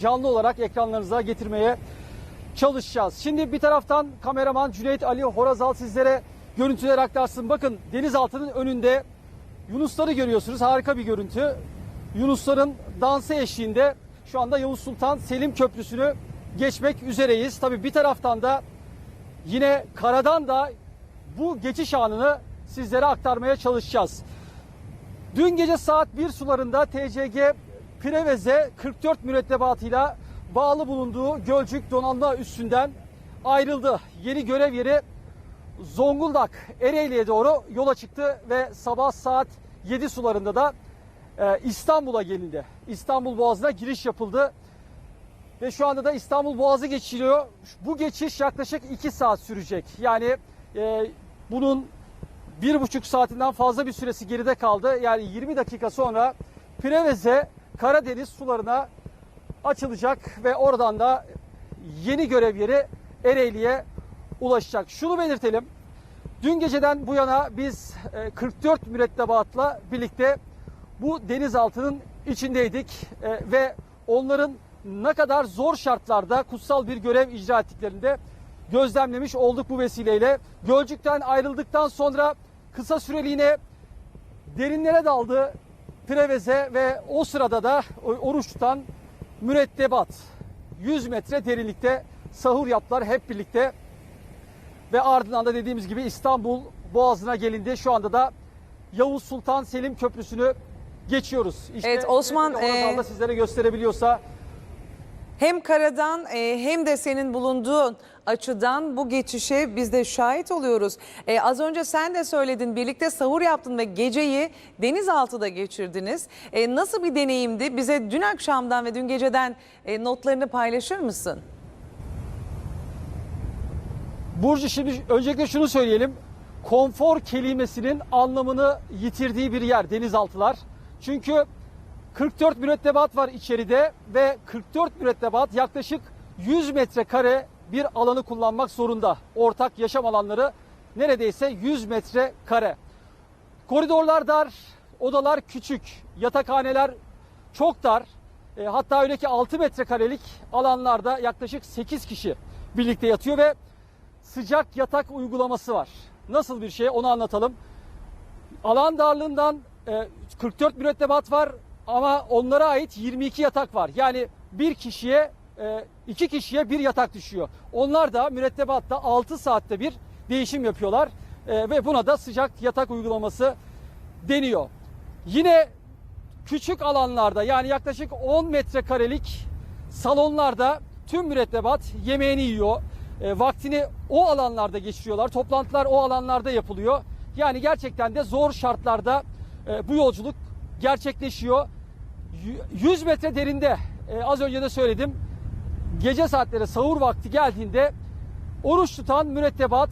canlı olarak ekranlarınıza getirmeye çalışacağız. Şimdi bir taraftan kameraman Cüneyt Ali Horazal sizlere görüntüler aktarsın. Bakın denizaltının önünde Yunusları görüyorsunuz. Harika bir görüntü. Yunusların dansı eşliğinde şu anda Yavuz Sultan Selim Köprüsü'nü geçmek üzereyiz. Tabii bir taraftan da yine karadan da bu geçiş anını sizlere aktarmaya çalışacağız. Dün gece saat 1 sularında TCG Preveze 44 mürettebatıyla bağlı bulunduğu Gölcük donanma üstünden ayrıldı. Yeni görev yeri Zonguldak Ereğli'ye doğru yola çıktı ve sabah saat 7 sularında da e, İstanbul'a gelindi. İstanbul Boğazı'na giriş yapıldı. Ve şu anda da İstanbul Boğazı geçiliyor. Bu geçiş yaklaşık 2 saat sürecek. Yani e, bunun bir buçuk saatinden fazla bir süresi geride kaldı. Yani 20 dakika sonra Preveze Karadeniz sularına açılacak ve oradan da yeni görev yeri Ereğli'ye ulaşacak. Şunu belirtelim. Dün geceden bu yana biz e, 44 mürettebatla birlikte bu denizaltının içindeydik E, ve onların ne kadar zor şartlarda kutsal bir görev icra ettiklerinde gözlemlemiş olduk bu vesileyle. Gölcük'ten ayrıldıktan sonra kısa süreliğine derinlere daldı Preveze ve o sırada da o- oruç tutan mürettebat 100 metre derinlikte sahur yaptılar hep birlikte ve ardından da dediğimiz gibi İstanbul Boğazı'na gelindi. Şu anda da Yavuz Sultan Selim Köprüsü'nü geçiyoruz. İşte Evet, Osman, e, sizlere gösterebiliyorsa Hem karadan e, hem de senin bulunduğun açıdan bu geçişe biz de şahit oluyoruz. E, az önce sen de söyledin birlikte sahur yaptın ve geceyi denizaltıda geçirdiniz. E, nasıl bir deneyimdi? Bize dün akşamdan ve dün geceden e, notlarını paylaşır mısın? Burcu şimdi öncelikle şunu söyleyelim. Konfor kelimesinin anlamını yitirdiği bir yer denizaltılar. Çünkü 44 mürettebat var içeride ve 44 mürettebat yaklaşık 100 metrekare bir alanı kullanmak zorunda. Ortak yaşam alanları neredeyse 100 metrekare. Koridorlar dar, odalar küçük, yatakhaneler çok dar. E, hatta öyle ki 6 metrekarelik alanlarda yaklaşık 8 kişi birlikte yatıyor ve sıcak yatak uygulaması var. Nasıl bir şey onu anlatalım. Alan darlığından e, 44 mürettebat var ama onlara ait 22 yatak var. Yani bir kişiye e, iki kişiye bir yatak düşüyor. Onlar da mürettebatta 6 saatte bir değişim yapıyorlar E, ve buna da sıcak yatak uygulaması deniyor. Yine küçük alanlarda yani yaklaşık 10 metrekarelik salonlarda tüm mürettebat yemeğini yiyor. E, vaktini o alanlarda geçiriyorlar. Toplantılar o alanlarda yapılıyor. Yani gerçekten de zor şartlarda bu yolculuk gerçekleşiyor. Y- 100 metre derinde e, az önce de söyledim. Gece saatleri sahur vakti geldiğinde oruç tutan mürettebat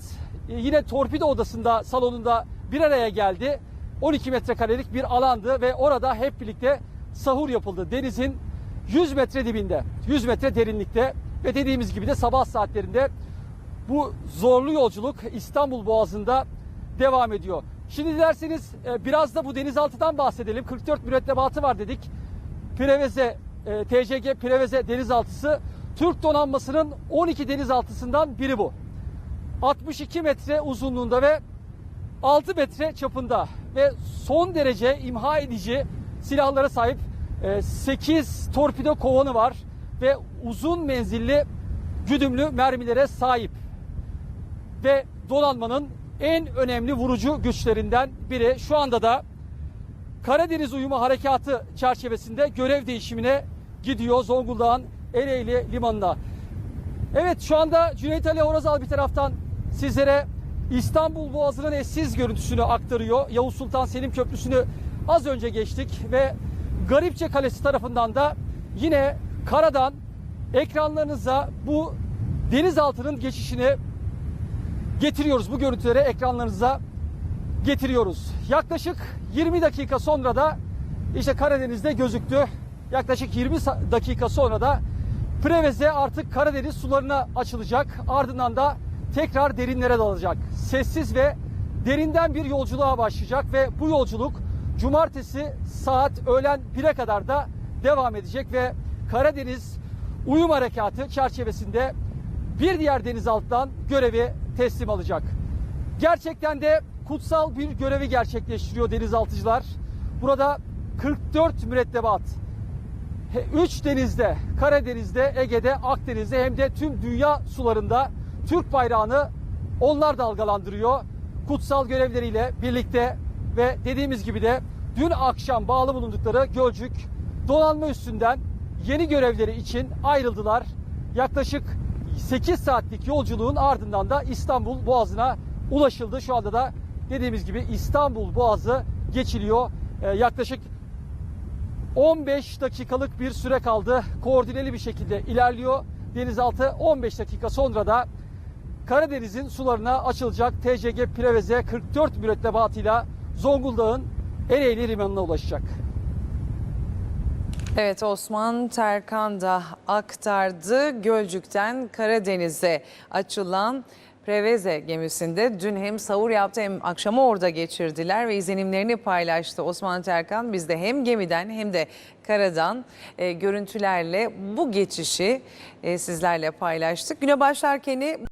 e, yine torpido odasında salonunda bir araya geldi. 12 metrekarelik bir alandı ve orada hep birlikte sahur yapıldı. Denizin 100 metre dibinde, 100 metre derinlikte ve dediğimiz gibi de sabah saatlerinde bu zorlu yolculuk İstanbul Boğazı'nda devam ediyor. Şimdi dilerseniz e, biraz da bu denizaltıdan bahsedelim. 44 mürettebatı var dedik. Preveze, e, TCG Preveze denizaltısı Türk donanmasının 12 denizaltısından biri bu. 62 metre uzunluğunda ve 6 metre çapında ve son derece imha edici silahlara sahip 8 torpido kovanı var ve uzun menzilli güdümlü mermilere sahip ve donanmanın en önemli vurucu güçlerinden biri. Şu anda da Karadeniz Uyumu Harekatı çerçevesinde görev değişimine gidiyor Zonguldak'ın Ereğli Limanı'na. Evet şu anda Cüneyt Ali Horazal bir taraftan sizlere İstanbul Boğazı'nın eşsiz görüntüsünü aktarıyor. Yavuz Sultan Selim Köprüsü'nü az önce geçtik ve Garipçe Kalesi tarafından da yine karadan ekranlarınıza bu denizaltının geçişini getiriyoruz. Bu görüntüleri ekranlarınıza getiriyoruz. Yaklaşık 20 dakika sonra da işte Karadeniz'de gözüktü. Yaklaşık 20 sa- dakika sonra da Preveze artık Karadeniz sularına açılacak. Ardından da tekrar derinlere dalacak. Sessiz ve derinden bir yolculuğa başlayacak ve bu yolculuk cumartesi saat öğlen 1'e kadar da devam edecek ve Karadeniz uyum harekatı çerçevesinde bir diğer denizaltıdan görevi teslim alacak. Gerçekten de kutsal bir görevi gerçekleştiriyor denizaltıcılar. Burada 44 mürettebat 3 denizde, Karadeniz'de, Ege'de, Akdeniz'de hem de tüm dünya sularında Türk bayrağını onlar dalgalandırıyor. Kutsal görevleriyle birlikte ve dediğimiz gibi de dün akşam bağlı bulundukları Gölcük donanma üstünden yeni görevleri için ayrıldılar. Yaklaşık 8 saatlik yolculuğun ardından da İstanbul Boğazı'na ulaşıldı. Şu anda da dediğimiz gibi İstanbul Boğazı geçiliyor. Ee, yaklaşık 15 dakikalık bir süre kaldı. Koordineli bir şekilde ilerliyor. Denizaltı 15 dakika sonra da Karadeniz'in sularına açılacak TCG Preveze 44 mürettebatıyla Zonguldak'ın Ereğli Limanı'na ulaşacak. Evet Osman Terkan da aktardı. Gölcük'ten Karadeniz'e açılan Preveze gemisinde dün hem sahur yaptı hem akşamı orada geçirdiler ve izlenimlerini paylaştı. Osman Terkan biz de hem gemiden hem de karadan e, görüntülerle bu geçişi e, sizlerle paylaştık. Güne başlarken